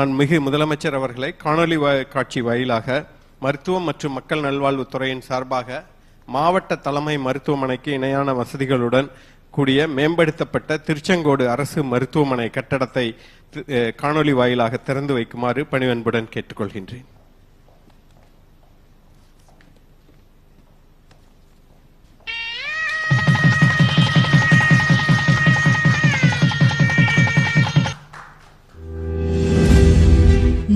மாண்புமிகு முதலமைச்சர் அவர்களை காணொலி காட்சி வாயிலாக மருத்துவம் மற்றும் மக்கள் நல்வாழ்வுத்துறையின் சார்பாக மாவட்ட தலைமை மருத்துவமனைக்கு இணையான வசதிகளுடன் கூடிய மேம்படுத்தப்பட்ட திருச்செங்கோடு அரசு மருத்துவமனை கட்டடத்தை காணொலி வாயிலாக திறந்து வைக்குமாறு பணிவன்புடன் கேட்டுக்கொள்கின்றேன்.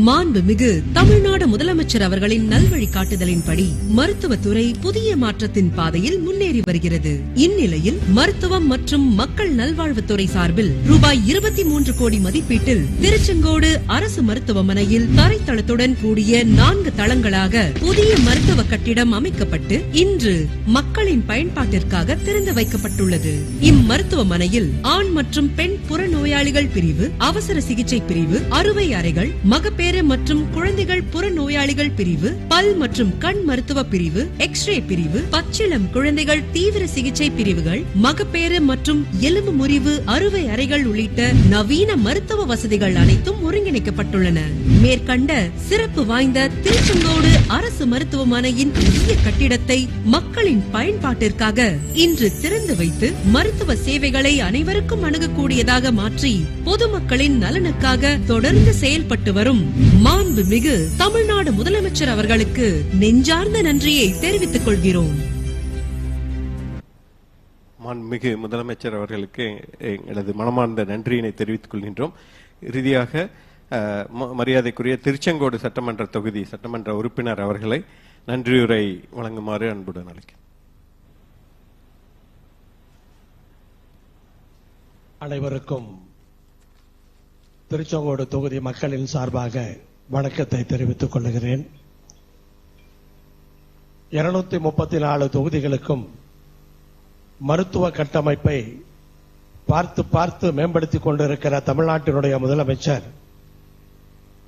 மாண்புமிகு தமிழ்நாடு முதலமைச்சர் அவர்களின் நல்வழிகாட்டுதலின்படி மருத்துவத்துறை புதிய மாற்றத்தின் பாதையில் முன்னேறி வருகிறது. இந்நிலையில் மருத்துவம் மற்றும் மக்கள் நல்வாழ்வுத்துறை சார்பில் ரூபாய் இருபத்தி மூன்று கோடி மதிப்பீட்டில் திருச்செங்கோடு அரசு மருத்துவமனையில் தரைத்தளத்துடன் கூடிய நான்கு தளங்களாக புதிய மருத்துவ கட்டிடம் அமைக்கப்பட்டு இன்று மக்களின் பயன்பாட்டிற்காக திறந்து வைக்கப்பட்டுள்ளது. இம்மருத்துவமனையில் ஆண் மற்றும் பெண் நோயாளிகள் பிரிவு அவசர சிகிச்சை பிரிவு அறுவை அறைகள் மகப்பேறு மற்றும் குழந்தைகள் புற நோயாளிகள் பிரிவு பல் மற்றும் கண் மருத்துவ பிரிவு எக்ஸ்ரே பிரிவு பச்சிளம் குழந்தைகள் தீவிர சிகிச்சை பிரிவுகள் மகப்பேறு மற்றும் எலும்பு முறிவு அறுவை அறைகள் உள்ளிட்ட நவீன மருத்துவ வசதிகள் அனைத்தும் ஒருங்கிணைக்கப்பட்டுள்ளன. மேற்கண்ட சிறப்பு வாய்ந்த திருச்செங்கோடு அரசு மருத்துவமனையின் புதிய கட்டிடத்தை மக்களின் பயன்பாட்டிற்காக இன்று திறந்து வைத்து மருத்துவ சேவைகளை அனைவருக்கும் அணுகக்கூடியதாக மாற்ற பொதுமக்களின் நலனுக்காக தொடர்ந்து செயல்பட்டு வரும் மாண்புமிகு தமிழ்நாடு முதலமைச்சர் அவர்களுக்கு நெஞ்சார்ந்த நன்றியை தெரிவித்துக் கொள்கிறோம். மாண்புமிகு முதலமைச்சர் அவர்களுக்கு எங்களது மனமார்ந்த நன்றியினை தெரிவித்துக் கொள்கின்றோம். இறுதியாக மரியாதைக்குரிய திருச்செங்கோடு சட்டமன்ற தொகுதி சட்டமன்ற உறுப்பினர் அவர்களை நன்றியுரை வழங்குமாறு அன்புடன் அழைக்கிறேன் அனைவருக்கும் திருச்செங்கோடு தொகுதி மக்களின் சார்பாக வணக்கத்தை தெரிவித்துக் கொள்கிறேன். இருநூத்தி முப்பத்தி நாலு தொகுதிகளுக்கும் மருத்துவ கட்டமைப்பை பார்த்து பார்த்து மேம்படுத்திக் கொண்டிருக்கிற தமிழ்நாட்டினுடைய முதலமைச்சர்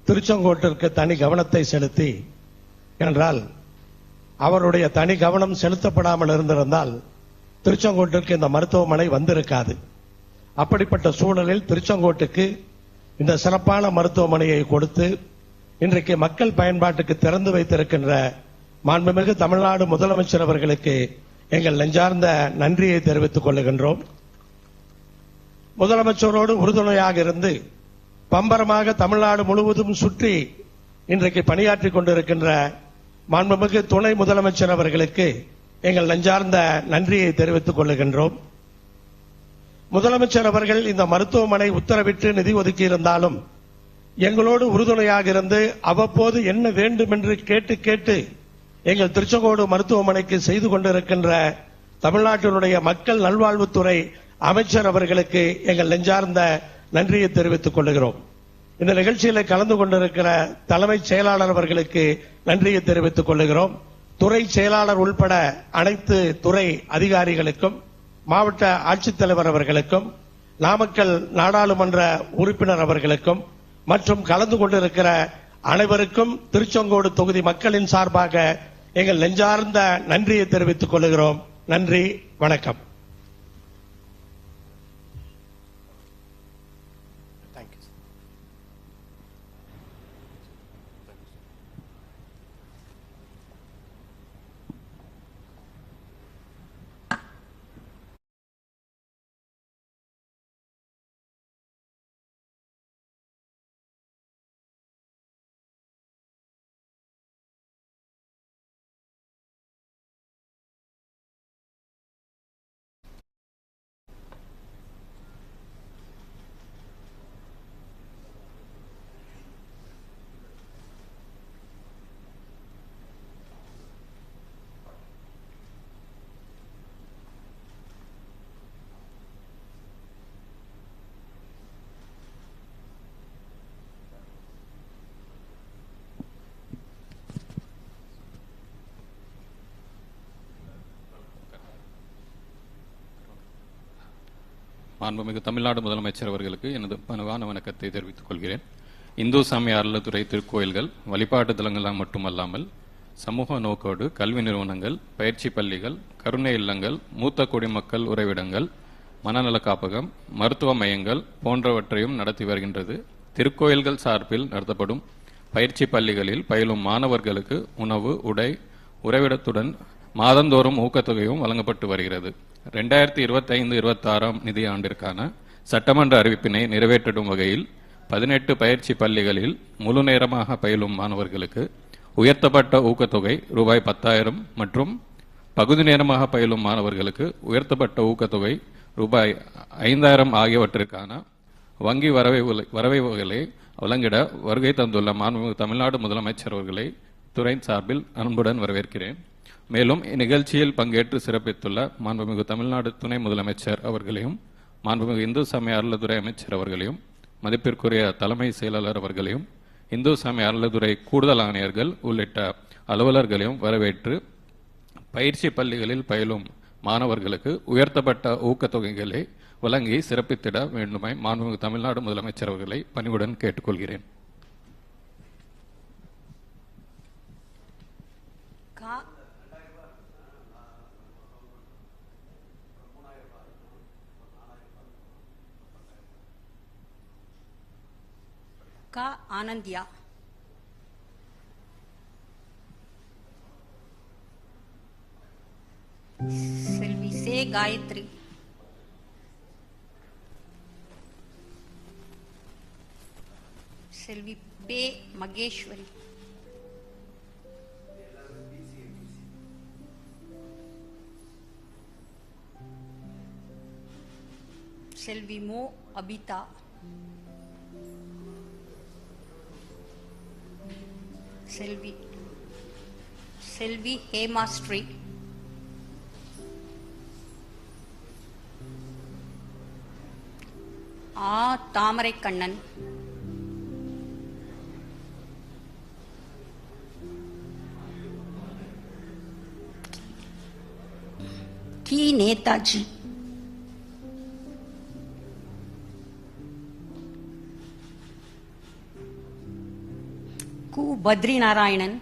திருச்செங்கோட்டிற்கு தனி கவனத்தை செலுத்தி என்றால் அவருடைய தனி கவனம் செலுத்தப்படாமல் இருந்திருந்தால் திருச்செங்கோட்டிற்கு இந்த மருத்துவமனை வந்திருக்காது. அப்படிப்பட்ட சூழலில் திருச்செங்கோட்டுக்கு இந்த சிறப்பான மருத்துவமனையை கொடுத்து இன்றைக்கு மக்கள் பயன்பாட்டுக்கு திறந்து வைத்திருக்கின்ற மாண்புமிகு தமிழ்நாடு முதலமைச்சர் அவர்களுக்கு எங்கள் நெஞ்சார்ந்த நன்றியை தெரிவித்துக் கொள்ளுகின்றோம் முதலமைச்சரோடு உறுதுணையாக இருந்து பம்பரமாக தமிழ்நாடு முழுவதும் சுற்றி இன்றைக்கு பணியாற்றிக் கொண்டிருக்கின்ற மாண்புமிகு துணை முதலமைச்சர் அவர்களுக்கு எங்கள் நெஞ்சார்ந்த நன்றியை தெரிவித்துக் கொள்ளுகின்றோம் முதலமைச்சர் அவர்கள் இந்த மருத்துவமனை உத்தரவிட்டு நிதி ஒதுக்கி இருந்தாலும் எங்களோடு உறுதுணையாக இருந்து அவ்வப்போது என்ன வேண்டும் என்று கேட்டு கேட்டு எங்கள் திருச்செங்கோடு மருத்துவமனைக்கு செய்து கொண்டிருக்கின்ற தமிழ்நாட்டினுடைய மக்கள் நல்வாழ்வுத்துறை அமைச்சர் அவர்களுக்கு எங்கள் நெஞ்சார்ந்த நன்றியை தெரிவித்துக் கொள்கிறோம். இந்த நிகழ்ச்சியில கலந்து கொண்டிருக்கிற தலைமைச் செயலாளர் அவர்களுக்கு நன்றியை தெரிவித்துக் கொள்கிறோம். துறை செயலாளர் உள்பட அனைத்து துறை அதிகாரிகளுக்கும் மாவட்ட ஆட்சித்தலைவர் அவர்களுக்கும் நாமக்கல் நாடாளுமன்ற உறுப்பினர் அவர்களுக்கும் மற்றும் கலந்து கொண்டிருக்கிற அனைவருக்கும் திருச்செங்கோடு தொகுதி மக்களின் சார்பாக எங்கள் நெஞ்சார்ந்த நன்றியை தெரிவித்துக் கொள்கிறோம். நன்றி வணக்கம். மாண்புமிகு தமிழ்நாடு முதலமைச்சர் அவர்களுக்கு எனது பணிவான வணக்கத்தை தெரிவித்துக் கொள்கிறேன். இந்து சமய அறநிலத்துறை திருக்கோயில்கள் வழிபாட்டு தலங்களாக மட்டுமல்லாமல் சமூக நோக்கோடு கல்வி நிறுவனங்கள் பயிற்சி பள்ளிகள் கருணை இல்லங்கள் மூத்த குடிமக்கள் உறைவிடங்கள் மனநல காப்பகம் மருத்துவ மையங்கள் போன்றவற்றையும் நடத்தி வருகின்றது. திருக்கோயில்கள் சார்பில் நடத்தப்படும் பயிற்சி பள்ளிகளில் பயிலும் மாணவர்களுக்கு உணவு உடை உறைவிடத்துடன் மாதந்தோறும் ஊக்கத்தொகையும் வழங்கப்பட்டு வருகிறது. ரெண்டாயிரத்தி இருபத்தைந்து இருபத்தாறாம் நிதியாண்டிற்கான சட்டமன்ற அறிவிப்பினை நிறைவேற்றிடும் வகையில் பதினெட்டு பயிற்சி பள்ளிகளில் முழு நேரமாக பயிலும் மாணவர்களுக்கு உயர்த்தப்பட்ட ஊக்கத்தொகை ரூபாய் பத்தாயிரம் மற்றும் பகுதி நேரமாக பயிலும் மாணவர்களுக்கு உயர்த்தப்பட்ட ஊக்கத்தொகை ரூபாய் ஐந்தாயிரம் ஆகியவற்றிற்கான வங்கி வரவை வரவைகளை வழங்கிட வருகை தந்துள்ள மாண்பு தமிழ்நாடு முதலமைச்சர் அவர்களை துறை சார்பில் அன்புடன் வரவேற்கிறேன். மேலும் இந்நிகழ்ச்சியில் பங்கேற்று சிறப்பித்துள்ள மாண்புமிகு தமிழ்நாடு துணை முதலமைச்சர் அவர்களையும் மாண்புமிகு இந்து சமய அறநிலைத்துறை அமைச்சர் அவர்களையும் மதிப்பிற்குரிய தலைமை செயலாளர் அவர்களையும் இந்து சமய அறநிலைத்துறை கூடுதல் ஆணையர்கள் உள்ளிட்ட அலுவலர்களையும் வரவேற்று பயிற்சி பள்ளிகளில் பயிலும் மாணவர்களுக்கு உயர்த்தப்பட்ட ஊக்கத்தொகைகளை வழங்கி சிறப்பித்திட வேண்டுமாய் மாண்புமிகு தமிழ்நாடு முதலமைச்சர் அவர்களை பணிவுடன் கேட்டுக்கொள்கிறேன். का आनंद दिया सेल्वी से गायत्री। सेल्वी पे मगेश्वरी। सेल्वी मो Abitha. செல்வி செல்வி ஹேமாஸ்ரீ ஆ தாமரை கண்ணன் டி நேதாஜி பத்ரி நாராயணன்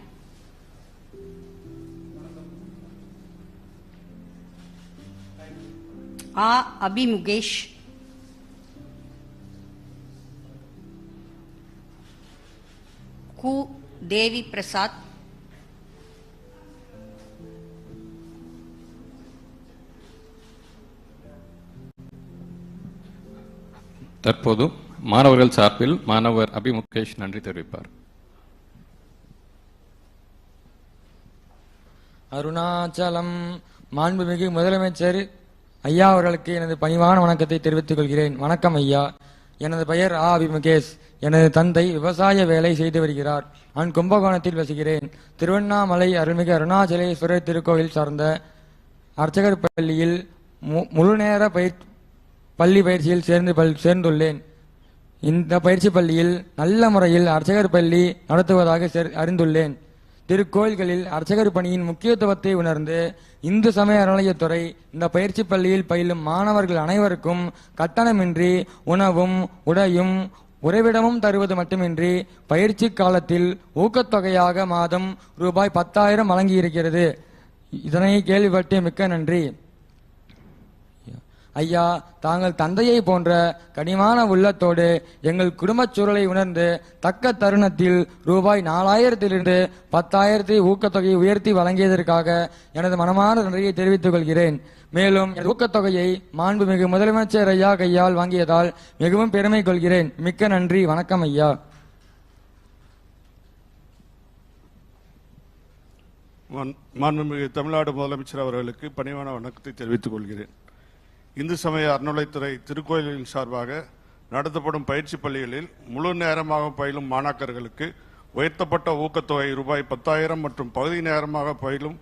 ஆ. அபி முகேஷ் கு. தேவி பிரசாத் தற்போது மாணவர்கள் சார்பில் மாணவர் அபிமுகேஷ் நன்றி தெரிவிப்பார். அருணாச்சலம். மாண்புமிகு முதலமைச்சர் ஐயா அவர்களுக்கு எனது பணிவான வணக்கத்தை தெரிவித்துக் கொள்கிறேன். வணக்கம் ஐயா. எனது பெயர் ஆ. அபிமுகேஷ் எனது தந்தை விவசாய வேலை செய்து வருகிறார். நான் கும்பகோணத்தில் வசிக்கிறேன். திருவண்ணாமலை அருள்மிகு அருணாச்சலேஸ்வரர் திருக்கோவில் சார்ந்த அர்ச்சகர் பள்ளியில் மு- முழுநேர பயிற் பள்ளி பயிற்சியில் சேர்ந்து பல்- சேர்ந்துள்ளேன். இந்த பயிற்சி பள்ளியில் நல்ல முறையில் அர்ச்சகர் பள்ளி நடத்துவதாக அறிந்துள்ளேன். திருக்கோயில்களில் அர்ச்சகர் பணியின் முக்கியத்துவத்தை உணர்ந்து இந்து சமய அறநிலையத்துறை இந்த பயிற்சி பள்ளியில் பயிலும் மாணவர்கள் அனைவருக்கும் கட்டணமின்றி உணவும் உடையும் உறைவிடமும் தருவது மட்டுமின்றி பயிற்சி காலத்தில் ஊக்கத்தொகையாக மாதம் ரூபாய் பத்தாயிரம் வழங்கியிருக்கிறது. இதனை கேள்விப்பட்டு மிக்க நன்றி. ஐயா தாங்கள் தந்தையை போன்ற கனிமான உள்ளத்தோடு எங்கள் குடும்பச் சூழலை உணர்ந்து தக்க தருணத்தில் ரூபாய் நாலாயிரத்திலிருந்து பத்தாயிரத்தை ஊக்கத்தொகையை உயர்த்தி வழங்கியதற்காக எனது மனமான நன்றியை தெரிவித்துக் கொள்கிறேன். மேலும் ஊக்கத்தொகையை மாண்புமிகு முதலமைச்சர் ஐயா கையால் வாங்கியதால் மிகவும் பெருமை கொள்கிறேன். மிக்க நன்றி. வணக்கம் ஐயா. மாண்- மாண்புமிகு தமிழ்நாடு முதலமைச்சர் அவர்களுக்கு பணிவான வணக்கத்தை தெரிவித்துக் கொள்கிறேன். இந்து சமய அறநிலைத்துறை திருக்கோயிலின் சார்பாக நடத்தப்படும் பயிற்சி பள்ளிகளில் முழு நேரமாக பயிலும் மாணாக்கர்களுக்கு உயர்த்தப்பட்ட ஊக்கத்தொகை ரூபாய் பத்தாயிரம் மற்றும் பகுதி நேரமாக பயிலும்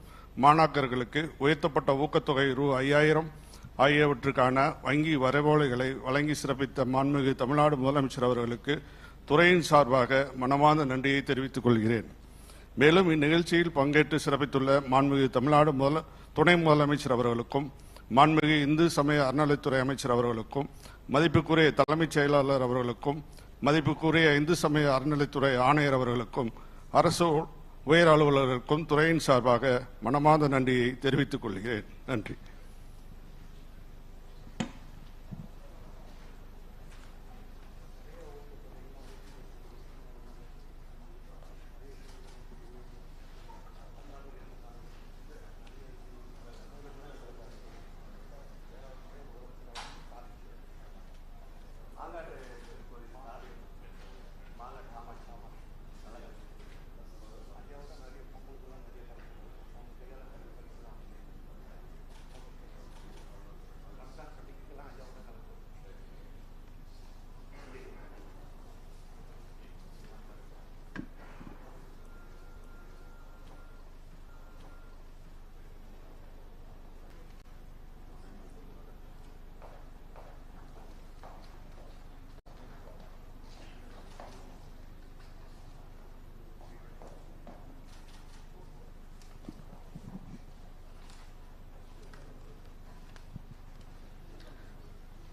மாணாக்கர்களுக்கு உயர்த்தப்பட்ட ஊக்கத்தொகை ரூ ஐயாயிரம் ஆகியவற்றுக்கான வங்கி வரைவோலைகளை வழங்கி சிறப்பித்த மாண்புமிகு தமிழ்நாடு முதலமைச்சர் அவர்களுக்கு துறையின் சார்பாக மனமார்ந்த நன்றியை தெரிவித்துக் கொள்கிறேன். மேலும் இந்நிகழ்ச்சியில் பங்கேற்று சிறப்பித்துள்ள மாண்புமிகு தமிழ்நாடு முதல துணை முதலமைச்சர் அவர்களுக்கும் மாண்புமிகு இந்து சமய அறநிலைத்துறை அமைச்சர் அவர்களுக்கும் மதிப்புக்குரிய தலைமைச் செயலாளர் அவர்களுக்கும் மதிப்புக்குரிய இந்து சமய அறநிலைத்துறை ஆணையர் அவர்களுக்கும் அரசு உயர் அலுவலர்களுக்கும் துறையின் சார்பாக மனமார்ந்த நன்றியை தெரிவித்துக் கொள்கிறேன். நன்றி.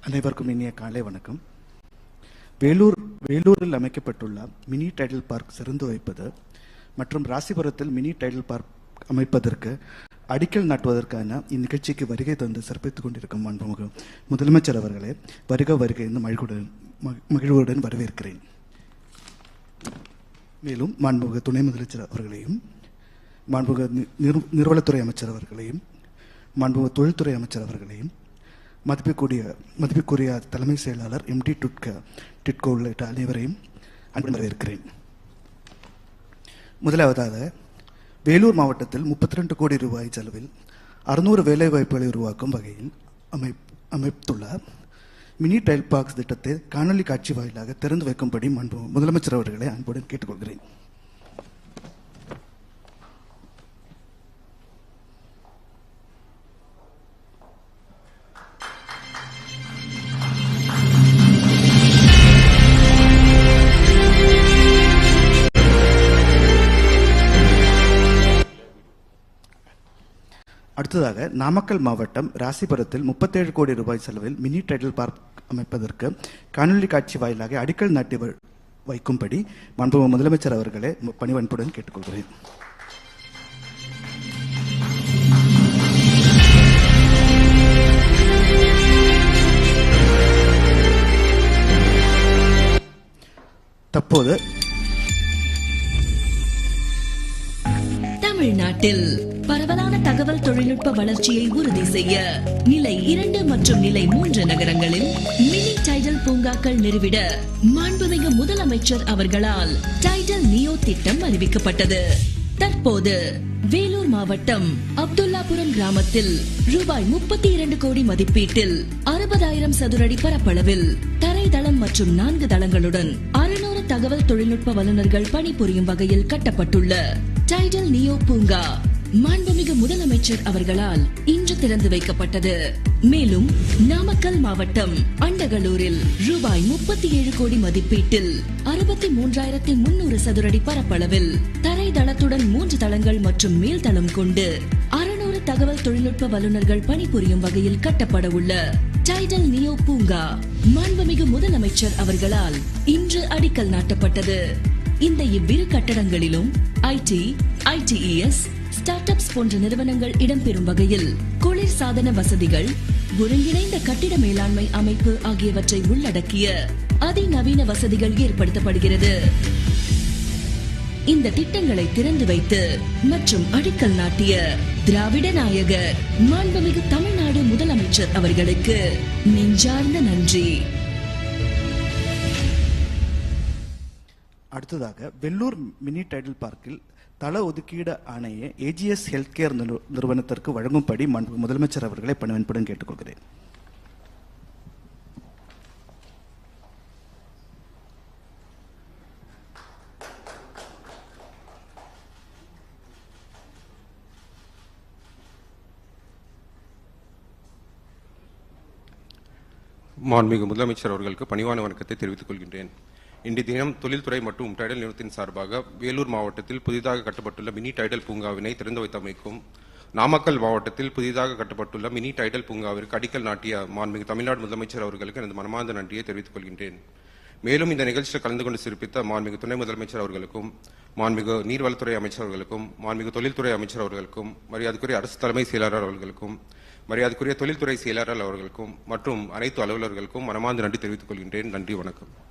அனைவருக்கும் இனிய காலை வணக்கம். வேலூர் வேலூரில் அமைக்கப்பட்டுள்ள மினி டைடல் பார்க் சிறந்து வைப்பது மற்றும் ராசிபுரத்தில் மினி டைடல் பார்க் அமைப்பதற்கு அடிக்கல் நாட்டுவதற்கான இந்நிகழ்ச்சிக்கு வருகை தந்து சிறப்பித்துக் கொண்டிருக்கும் மாண்புமிகு முதலமைச்சர் அவர்களே வருக வருகை என்று மகிழ்வுடன் மகிழ்வுடன் வரவேற்கிறேன். மேலும் மாண்புமிகு துணை முதலமைச்சர் அவர்களையும் மாண்புமிகு நிறுவனத்துறை அமைச்சர் அவர்களையும் மாண்புமிகு தொழில்துறை அமைச்சர் அவர்களையும் மதிப்புக்கூடிய மதிப்புக்குரிய தலைமை செயலாளர் எம்டி டுட்க டிட்கோ உள்ளிட்ட அனைவரையும் அன்புடன் வரவேற்கிறேன். முதலாவதாக வேலூர் மாவட்டத்தில் 32 கோடி ரூபாய் செலவில் அறுநூறு வேலைவாய்ப்புகளை உருவாக்கும் வகையில் அமை அமைத்துள்ள மினி டைல் பாக்ஸ் திட்டத்தை காணொலி காட்சி வாயிலாக திறந்து வைக்கும்படி மாண்பு முதலமைச்சர் அவர்களை அன்புடன் கேட்டுக்கொள்கிறேன். அடுத்ததாக நாமக்கல் மாவட்டம் ராசிபுரத்தில் 37 கோடி ரூபாய் செலவில் மினி டைடல் பார்க் அமைப்பதற்கு காணொலி காட்சி வாயிலாக அடிக்கல் நாட்டி வைக்கும்படி மாண்பு முதலமைச்சர் அவர்களை பணிவன்புடன் கேட்டுக்கொள்கிறேன். தற்போது தமிழ்நாட்டில் பரவலான தகவல் தொழில்நுட்ப வளர்ச்சியை உறுதி செய்ய நிலை இரண்டு மற்றும் நிலை மூன்று நகரங்களில் மினி டைடல் பூங்காக்கள் நிறுவிட மாண்புமிகு முதலமைச்சர் அவர்களால் டைடல் நியோ திட்டம் அறிவிக்கப்பட்டது. தற்போது வேலூர் மாவட்டம் அப்துல்லாபுரம் கிராமத்தில் ரூபாய் முப்பத்தி இரண்டு கோடி மதிப்பீட்டில் அறுபதாயிரம் சதுரடி பரப்பளவில் தரைதளம் மற்றும் நான்கு தளங்களுடன் அறுநூறு தகவல் தொழில்நுட்ப வல்லுநர்கள் பணிபுரியும் வகையில் கட்டப்பட்டுள்ள டைடல் நியோ பூங்கா மாண்புமிகு முதலமைச்சர் அவர்களால் இன்று திறந்து வைக்கப்பட்டது. மேலும் நாமக்கல் மாவட்டம் அண்டகலூரில் ரூபாய் முப்பத்தி ஏழு கோடி மதிப்பீட்டில் அறுபத்தி மூன்றாயிரத்தி முன்னூறு சதுரடி பரப்பளவில் தரை தளத்துடன் மூன்று தளங்கள் மற்றும் மேல்தளம் கொண்டு அறுநூறு தகவல் தொழில்நுட்ப வல்லுநர்கள் பணிபுரியும் வகையில் கட்டப்பட உள்ள டைடல் நியோ பூங்கா மாண்புமிகு முதலமைச்சர் அவர்களால் இன்று அடிக்கல் நாட்டப்பட்டது. இந்த இவ்விரு கட்டடங்களிலும் ஐடி ஐடிஇஎஸ் ஸ்டார்ட் அப்ஸ் போன்ற நிறுவனங்கள் இடம்பெறும் வகையில் குளிர் சாதன வசதிகள் ஒருங்கிணைந்த கட்டிட மேலாண்மை அமைப்பு ஆகியவற்றை உள்ளடக்கிய அதிநவீன வசதிகள் ஏற்படுத்தப்படுகிறது. இந்த திட்டங்களை திறந்து வைத்து மற்றும் அடிக்கல் நாட்டிய திராவிட நாயகர் மாண்புமிகு தமிழ்நாடு முதலமைச்சர் அவர்களுக்கு நெஞ்சார்ந்த நன்றி. அடுத்ததாக வெள்ளூர் மினி டைடல் பார்க்கில் தள ஒதுக்கீடு ஆணையை ஏஜிஎஸ் ஹெல்த் கேர் நிறுவனத்திற்கு வழங்கும்படி முதலமைச்சர் அவர்களை பணிவன்புடன் கேட்டுக்கொள்கிறேன். மாண்புமிகு முதலமைச்சர் அவர்களுக்கு பணிவான வணக்கத்தை தெரிவித்துக் கொள்கின்றேன். இன்றைய தினம் தொழில்துறை மற்றும் டைடல் நிறுவனத்தின் சார்பாக வேலூர் மாவட்டத்தில் புதிதாக கட்டப்பட்டுள்ள மினி டைடல் பூங்காவினை திறந்து வைத்தமைக்கும் நாமக்கல் மாவட்டத்தில் புதிதாக கட்டப்பட்டுள்ள மினி டைடல் பூங்காவிற்கு அடிக்கல் நாட்டிய மாண்புமிகு தமிழ்நாடு முதலமைச்சர் அவர்களுக்கு எனது மனமார்ந்த நன்றியை தெரிவித்துக் கொள்கின்றேன். மேலும் இந்த நிகழ்ச்சியில் கலந்து கொண்டு சிறப்பித்த மாண்புமிகு துணை முதலமைச்சர் அவர்களுக்கும் மாண்புமிகு நீர்வளத்துறை அமைச்சர் அவர்களுக்கும் மாண்புமிகு தொழில்துறை அமைச்சர் அவர்களுக்கும் மரியாதைக்குரிய அரசு தலைமை செயலாளர் அவர்களுக்கும் மரியாதைக்குரிய தொழில்துறை செயலாளர் அவர்களுக்கும் மற்றும் அனைத்து அலுவலர்களுக்கும் மனமார்ந்த நன்றி தெரிவித்துக் கொள்கின்றேன். நன்றி வணக்கம்.